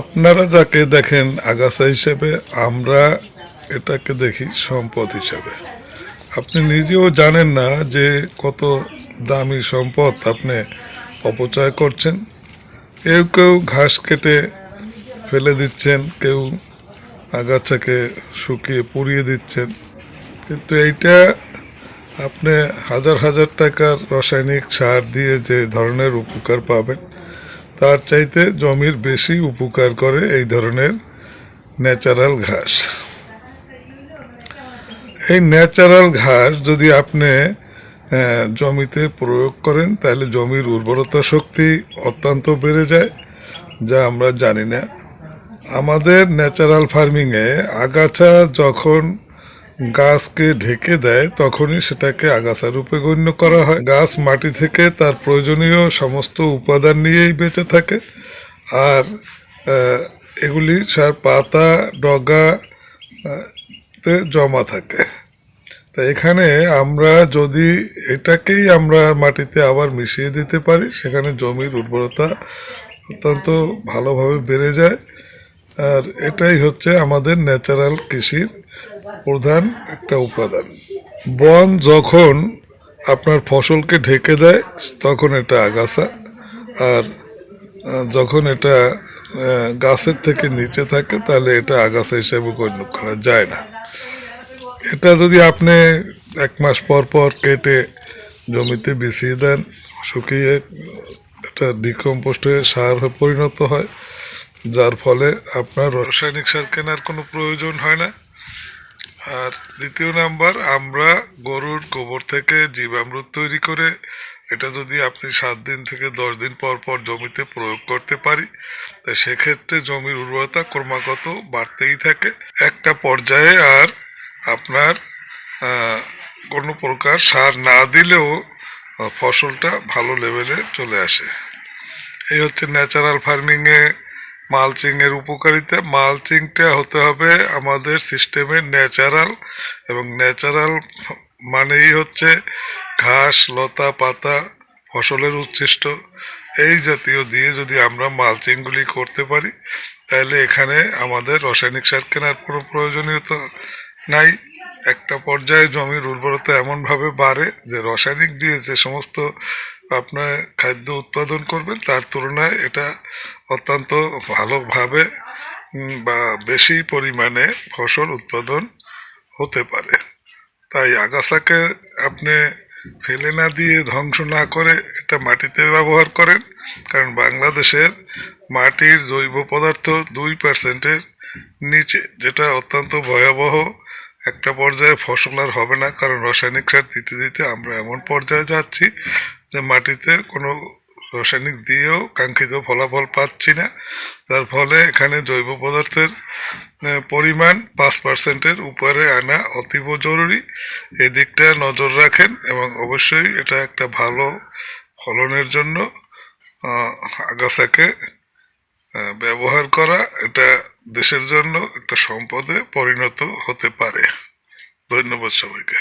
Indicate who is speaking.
Speaker 1: আপনারা যাকে দেখেন আগাছা হিসেবে, আমরা এটাকে দেখি সম্পদ হিসেবে। আপনি নিজেও জানেন না যে কত দামি সম্পদ আপনি অপচয় করছেন। কেউ কেউ ঘাস কেটে ফেলে দিচ্ছেন, কেউ আগাছাকে শুকিয়ে পুড়িয়ে দিচ্ছেন। কিন্তু এইটা আপনি হাজার হাজার টাকার রাসায়নিক সার দিয়ে যে ধরনের উপকার পাবেন তার চাইতে জমির বেশি উপকার করে এই ধরনের ন্যাচারাল ঘাস। এই ন্যাচারাল ঘাস যদি আপনি জমিতে প্রয়োগ করেন, তাহলে জমির উর্বরতা শক্তি অত্যন্ত বেড়ে যায়, যা আমরা জানি না। আমাদের ন্যাচারাল ফার্মিংয়ে আগাছা যখন গাছকে ঢেকে দেয়, তখনই সেটাকে আগাছা রূপে গণ্য করা হয়। গাছ মাটি থেকে তার প্রয়োজনীয় সমস্ত উপাদান নিয়েই বেঁচে থাকে। আর এগুলি সার পাতা, ডগা তে জমা থাকে। তা এখানে আমরা যদি এটাকেই আমরা মাটিতে আবার মিশিয়ে দিতে পারি, সেখানে জমির উর্বরতা অত্যন্ত ভালোভাবে বেড়ে যায়। আর এটাই হচ্ছে আমাদের ন্যাচারাল কৃষির প্রধান, একটা উপাদান। বন যখন আপনার ফসলকে ঢেকে দেয়, তখন এটা আগাছা। আর যখন এটা গাছের থেকে নিচে থাকে, তাহলে এটা আগাছা হিসেবে গণ্য করা যায় না। এটা যদি আপনি এক মাস পর পর কেটে জমিতে বিছিয়ে দেন, শুকিয়ে এটা ডিকম্পোস্ট হয়ে সার পরিণত হয়, যার ফলে আপনার রাসায়নিক সার কেনার কোনো প্রয়োজন হয় না। আর দ্বিতীয় নাম্বার, আমরা গরুর গোবর থেকে জীবামৃত তৈরি করে এটা যদি আপনি সাত দিন থেকে দশ দিন পর পর জমিতে প্রয়োগ করতে পারি, তা সেক্ষেত্রে জমির উর্বরতা ক্রমাগত বাড়তেই থাকে। একটা পর্যায়ে আর আপনার কোনো প্রকার সার না দিলেও ফসলটা ভালো লেভেলে চলে আসে। এই হচ্ছে ন্যাচারাল ফার্মিংয়ে মালচিংয়ের উপকারিতা, মালচিংটা হতে হবে আমাদের সিস্টেমের ন্যাচারাল এবং ন্যাচারাল মানেই হচ্ছে ঘাস, লতা, পাতা, ফসলের উচ্ছিষ্ট এই জাতীয় দিয়ে যদি আমরা মালচিংগুলি করতে পারি, তাহলে এখানে আমাদের রাসায়নিক সার কেনার কোনো প্রয়োজনীয়তা নাই। একটা পর্যায়ে জমির উর্বরতা এমনভাবে বাড়ে যে রাসায়নিক দিয়ে যে সমস্ত আপনার খাদ্য উৎপাদন করবেন, তার তুলনায় এটা অত্যন্ত ভালোভাবে বা বেশি পরিমাণে ফসল উৎপাদন হতে পারে। তাই আগাছাকে আপনি ফেলে না দিয়ে ধ্বংস না করে এটা মাটিতে ব্যবহার করেন, কারণ বাংলাদেশের মাটির জৈব পদার্থ দুই পার্সেন্টের নিচে, যেটা অত্যন্ত ভয়াবহ একটা পর্যায়ে ফসল আর হবে না, কারণ রাসায়নিক সার দিতে দিতে আমরা এমন পর্যায়ে যাচ্ছি যে মাটিতে কোনো রাসায়নিক দিয়েও কাঙ্ক্ষিত ফলাফল পাচ্ছি না, যার ফলে এখানে জৈব পদার্থের পরিমাণ পাঁচ পার্সেন্টের উপরে আনা অতীব জরুরি। এদিকটা নজর রাখেন এবং অবশ্যই এটা একটা ভালো ফলনের জন্য আগাছাকে ব্যবহার করা এটা দেশের জন্য একটা সম্পদে পরিণত হতে পারে। ধন্যবাদ সবাইকে।